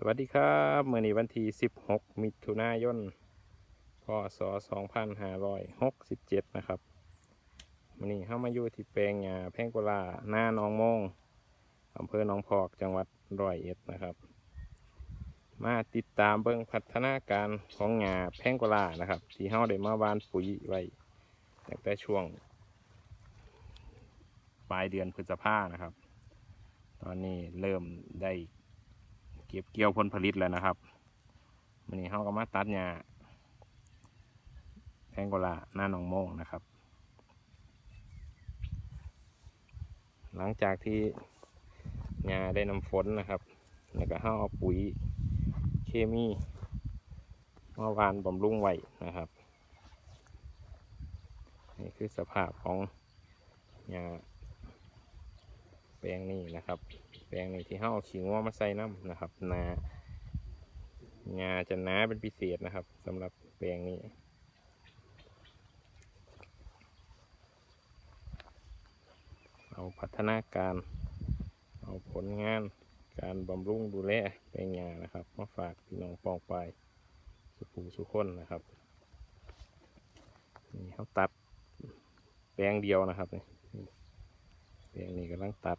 สวัสดีครับเมื่อนี้วันที่ 16 มิถุนายน พศ 2567 นะครับมื่อนี้เข้ามาอยู่ที่แปลงหญ้าแพงโกลาหน้าหนองโมงอำเภอหนองพอกจังหวัดร้อยเอ็ดนะครับ มาติดตามเบิ่งพัฒนาการของหญ้าแพงโกลานะครับ ที่เฮาได้มาวานปุ๋ยไว้ตั้งแต่ช่วง ปลายเดือนพฤษภานะครับ ตอนนี้เริ่มได้ เก็บเกี่ยวผลผลิตแล้วนะครับวันนี้เขาก็มาตัดหญ้าแพงโกลาหน้าหนองโมงนะครับ หลังจากที่หญ้าได้น้ำฝนนะครับ แล้วก็เขาเอาปุ๋ยเคมีมาหวานบำรุงไว้นะครับนี่คือสภาพของหญ้าแปลงนี้นะครับ แปลงนี้ที่เขาเอาขิงว่ามาใส่น้ำนะครับนางาจะหนาเป็นพิเศษนะครับสำหรับแปลงนี้เอาพัฒนาการ เอาผลงานการบำรุงดูแลแปลงงานะครับมาฝากพี่น้องปองไปสุภูสุคนนะครับนี่เขาตัดแปลงเดียวนะครับนี่แปลงนี้กำลังตัด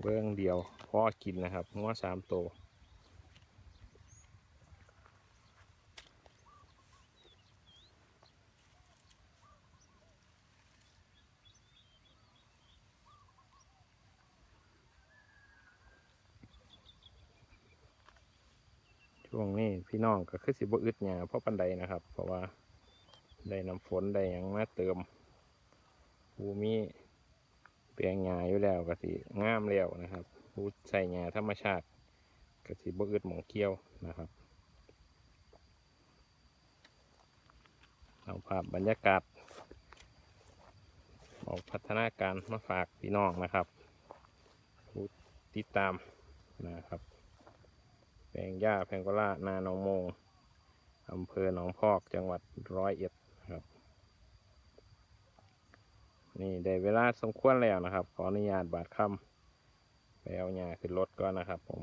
เบื้องเดียวพอกินนะครับงัวสามตัวช่วงนี้พี่น้องก็คือสิบอึดหยาเพราะปันใดนะครับ เพราะว่าได้น้ำฝนได้หยังมาเติมภูมิ ปลียงาอยู่แล้วก็สิงามแล้วนะครับผู้ใส่หญ้าธรรมชาติก็สิบอึดหมองเกี้ยวนะครับเอาภาพบรรยากาศเอาพัฒนาการมาฝากพี่น้องนะครับผู้ติดตามนะครับแปลงหญ้าแพงกล่านาหนองโมงอำเภอหนองพอกจังหวัดร้อยเอ็ดครับ นี่ได้เวลาสมควรแล้วนะครับ ขออนุญาตบาดคำไปเอาหญ้าขึ้นรถก่อนนะครับผม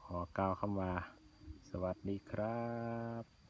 ขอกล่าวคำว่า สวัสดีครับ